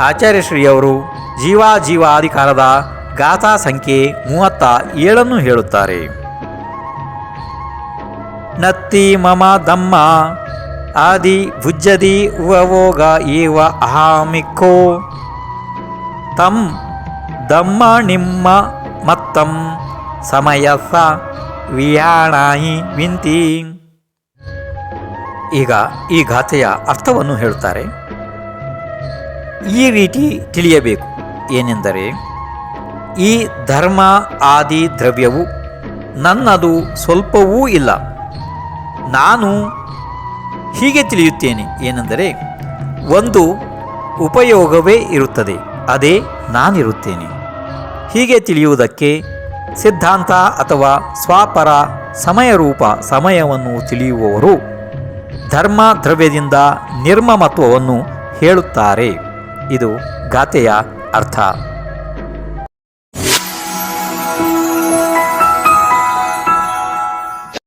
ಆಚಾರ್ಯಶ್ರೀಯವರು ಜೀವಾಜೀವಾಧಿಕಾರದ ಗಾಥಾ ಸಂಖ್ಯೆ ಮೂವತ್ತ ಏಳನ್ನು ಹೇಳುತ್ತಾರೆ. ನತ್ತಿ ಮಮ ದಮ್ಮ, ಆದಿ ಭುಜ್ಜದಿ ಉವೋಗ ಏವ ಅಹಾಮಿಕೋ. ತಂ ದಮ್ಮ ನಿಮ್ಮ ಮತ್ತಂ ಸಮಯ ಸ ವಿಯಾಣಾಯಿ ವಿಂತಿ. ಈಗ ಈ ಗಾಥೆಯ ಅರ್ಥವನ್ನು ಹೇಳುತ್ತಾರೆ. ಈ ರೀತಿ ತಿಳಿಯಬೇಕು. ಏನೆಂದರೆ, ಈ ಧರ್ಮ ಆದಿ ದ್ರವ್ಯವು ನನ್ನದು ಸ್ವಲ್ಪವೂ ಇಲ್ಲ. ನಾನು ಹೀಗೆ ತಿಳಿಯುತ್ತೇನೆ. ಏನೆಂದರೆ, ಒಂದು ಉಪಯೋಗವೇ ಇರುತ್ತದೆ, ಅದೇ ನಾನಿರುತ್ತೇನೆ. ಹೀಗೆ ತಿಳಿಯುವುದಕ್ಕೆ ಸಿದ್ಧಾಂತ ಅಥವಾ ಸ್ವಾಪರ ಸಮಯರೂಪ ಸಮಯವನ್ನು ತಿಳಿಯುವವರು ಧರ್ಮ ದ್ರವ್ಯದಿಂದ ನಿರ್ಮಮತ್ವವನ್ನು ಹೇಳುತ್ತಾರೆ. ಇದು ಗಾತೆಯ ಅರ್ಥ.